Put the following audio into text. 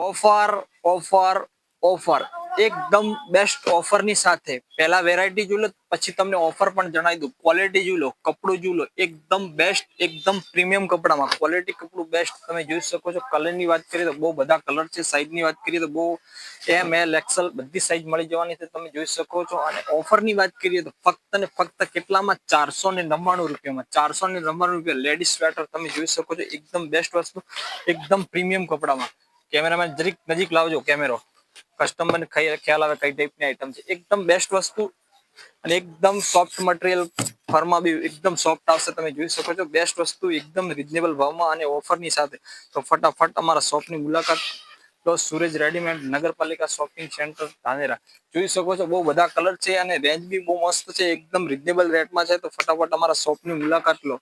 Offer offer offer. એકદમ best ઓફરની સાથે. પહેલા વેરાયટી જોઈ લો, પછી તમને ઓફર પણ જણાવી દઉં. ક્વોલિટી જોઈ લો, કપડું જોઈ લો. એકદમ બેસ્ટ એકદમ પ્રીમિયમ કપડામાં. ક્વોલિટી કપડું બેસ્ટ તમે જોઈ શકો છો કલરની વાત કરીએ તો બહુ બધા કલર છે. સાઈઝની વાત કરીએ તો બહુ એમ એલ એક્સલ બધી સાઈઝ મળી જવાની છે. તમે જોઈ શકો છો. અને ઓફરની વાત કરીએ તો ફક્ત ને ફક્ત કેટલામાં? ચારસો ને નવ્વાણું રૂપિયામાં. ચારસો ને નવ્વાણું રૂપિયા લેડીઝ સ્વેટર તમે જોઈ શકો છો. એકદમ બેસ્ટ વસ્તુ. એકદમ પ્રીમિયમ કપડામાં. કેમેરામેન જરીક નજીક લાવજો કેમેરો. કસ્ટમરને ખ્યાલ આવે કઈ ટાઈપની આઈટમ છે. એકદમ બેસ્ટ વસ્તુ અને એકદમ સોફ્ટ મટીરિયલ ફરમાં બી એકદમ સોફ્ટ આવશે તમે જોઈ શકો છો. બેસ્ટ વસ્તુ એકદમ રિઝનેબલ ભાવમાં અને ઓફરની સાથે. તો ફટાફટ અમારા શોપની મુલાકાત લો. સુરેજ રેડીમેડ નગરપાલિકા શોપિંગ સેન્ટર ધાનેરા. જોઈ શકો છો, બહુ બધા કલર છે અને રેન્જ બી બહુ મસ્ત છે. એકદમ રિઝનેબલ રેટમાં છે. તો ફટાફટ અમારા શોપની મુલાકાત લો.